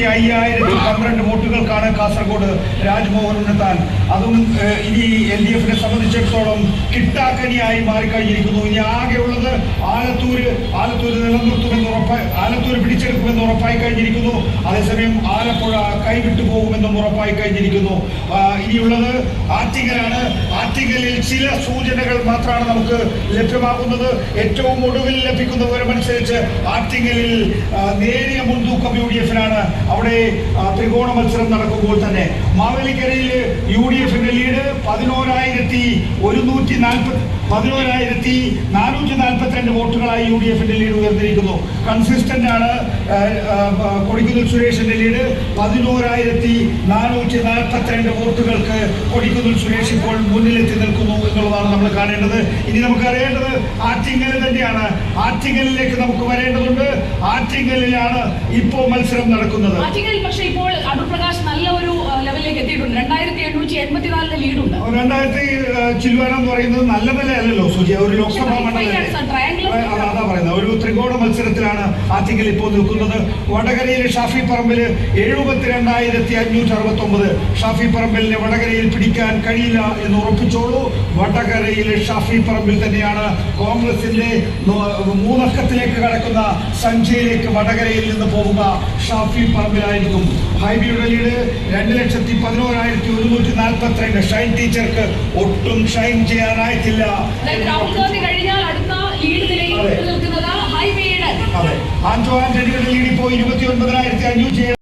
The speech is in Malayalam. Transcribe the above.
അയ്യായിരത്തി പന്ത്രണ്ട് വോട്ടുകൾക്കാണ് കാസർഗോഡ് രാജ്മോഹൻ ഉണ്ടെത്താൻ അതും ഇനി എൽ ഡി എഫിനെ സംബന്ധിച്ചിടത്തോളം കിട്ടാക്കനിയായി മാറിക്കഴിഞ്ഞിരിക്കുന്നു. ഇനി ആകെയുള്ളത് ആലത്തൂര് ആലത്തൂര് നിലനിർത്തുമെന്ന് ആലത്തൂര് പിടിച്ചെടുക്കുമെന്ന് ഉറപ്പായി കഴിഞ്ഞിരിക്കുന്നു. അതേസമയം ആലപ്പുഴ കൈവിട്ടു പോകുമെന്നും ഉറപ്പായി കഴിഞ്ഞിരിക്കുന്നു. ഇനിയുള്ളത് ആറ്റിങ്ങലാണ്. ആറ്റിങ്ങലിൽ ചില സൂചനകൾ മാത്രമാണ് നമുക്ക് ലഭ്യമാകുന്നത്. ഏറ്റവും ഒടുവിൽ ലഭിക്കുന്ന വിവരമനുസരിച്ച് ആറ്റിങ്ങലിൽ നേരിയ മുൻതൂക്കം യു ഡി എഫിനാണ് അവിടെ ത്രികോണ മത്സരം നടക്കുമ്പോൾ തന്നെ മാവേലിക്കരയിൽ യു ഡി എഫിന്റെ ലീഡ് പതിനോരായിരത്തി ഒരുന്നൂറ്റി നാൽപ്പത്തി പതിനോരായിരത്തി നാനൂറ്റി നാൽപ്പത്തിരണ്ട് വോട്ടുകളായി യു ഡി എഫിന്റെ ലീഡ് ഉയർന്നിരിക്കുന്നു. കൺസിസ്റ്റന്റ് ആ, കൊടിക്കുന്നിൽ സുരേഷിന്റെ ലീഡ്. പതിനോരായിരത്തി നാനൂറ്റി നാൽപ്പത്തിരണ്ട് വോട്ടുകൾക്ക് കൊടിക്കുന്നിൽ സുരേഷ് ഇപ്പോൾ മുന്നിലെത്തി നിൽക്കുന്നു എന്നുള്ളതാണ് നമ്മൾ കാണേണ്ടത്. ഇനി നമുക്ക് അറിയേണ്ടത് ആറ്റിങ്ങൽ തന്നെയാണ്. ആറ്റിങ്ങലിലേക്ക് നമുക്ക് വരേണ്ടതുണ്ട്. ആറ്റിങ്ങലിലാണ് ഇപ്പോൾ മത്സരം നടക്കുന്നത്. ആറ്റിങ്ങൽ പക്ഷേ ഇപ്പോൾ അടൂർ പ്രകാശ് നല്ല ഒരു ആ, ലെവലിലേക്ക് എത്തിയിട്ടുണ്ട്. രണ്ടായിരത്തി എണ്ണൂറ്റി എൺപത്തിനാലിന് ലീഡുണ്ട് രണ്ടായിരത്തി ചില്ലുവാനം എന്ന് പറയുന്നത് നല്ല നിലയല്ലല്ലോ സുജി ഒരു ലോക്സഭാ മണ്ഡലം ത്രികോണ മത്സരത്തിലാണ് ആറ്റിങ്ങൽ ഇപ്പോൾ നിൽക്കുന്നത്. വടകരയിലെ ഷാഫി പറമ്പിൽ എഴുപത്തിരണ്ടായിരത്തി അഞ്ഞൂറ്റി അറുപത്തി ഒമ്പത് ഷാഫി പറമ്പിലിനെ വടകരയിൽ പിടിക്കാൻ കഴിയില്ല എന്ന് ഉറപ്പിച്ചോളൂ. വടകരയിലെ ഷാഫി പറമ്പിൽ തന്നെയാണ് കോൺഗ്രസിന്റെ മൂന്നക്കത്തിലേക്ക് കടക്കുന്ന സഞ്ജയിലേക്ക് വടകരയിൽ നിന്ന് പോകുക ഷാഫി പറമ്പിലായിരിക്കും. ഹൈബിയുടെ ലീഡ് രണ്ട് ലക്ഷത്തി പതിനോരായിരത്തി ഒരുന്നൂറ്റി നാൽപ്പത്തിരണ്ട് ഷൈൻ ടീച്ചർക്ക് ഒട്ടും ഷൈൻ ചെയ്യാനായിട്ടില്ല. ആന്റോ ആന്റണിയുടെ ലീഡ് ഇപ്പോൾ ഇരുപത്തി ഒൻപതിനായിരത്തി അഞ്ഞൂറ്റി